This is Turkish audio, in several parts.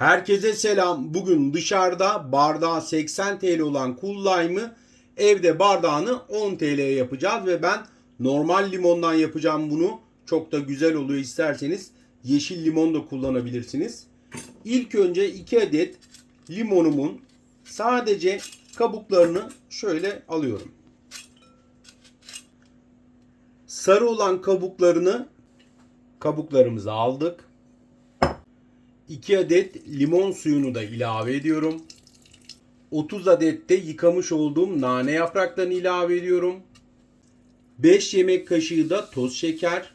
Herkese selam. Bugün dışarıda bardağı 80 TL olan Cool evde bardağını 10 TL'ye yapacağız ve ben normal limondan yapacağım bunu. Çok da güzel oluyor isterseniz yeşil limon da kullanabilirsiniz. İlk önce 2 adet limonumun sadece kabuklarını şöyle alıyorum. Sarı olan kabuklarını kabuklarımızı aldık. 2 adet limon suyunu da ilave ediyorum. 30 adet de yıkamış olduğum nane yapraklarını ilave ediyorum. 5 yemek kaşığı da toz şeker.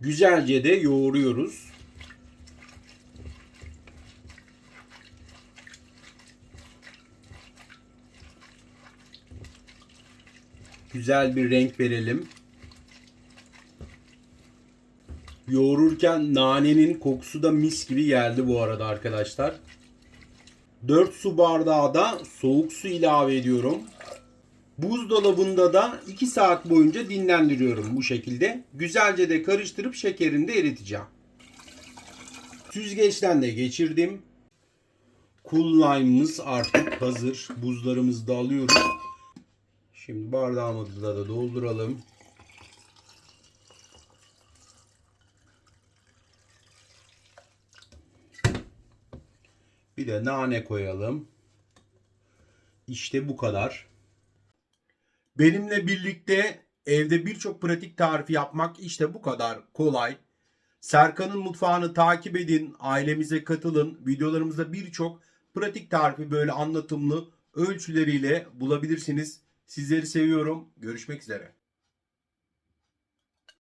Güzelce de yoğuruyoruz. Güzel bir renk verelim. Yoğururken nanenin kokusu da mis gibi geldi bu arada arkadaşlar. 4 su bardağı da soğuk su ilave ediyorum. Buzdolabında da 2 saat boyunca dinlendiriyorum bu şekilde. Güzelce de karıştırıp şekerini de eriteceğim. Süzgeçten de geçirdim. Cool lime'ımız artık hazır. Buzlarımızı da alıyoruz. Şimdi bardağımızı da dolduralım. Bir de nane koyalım. İşte bu kadar. Benimle birlikte evde birçok pratik tarifi yapmak işte bu kadar kolay. Serkan'ın mutfağını takip edin, ailemize katılın. Videolarımızda birçok pratik tarifi böyle anlatımlı ölçüleriyle bulabilirsiniz. Sizleri seviyorum. Görüşmek üzere.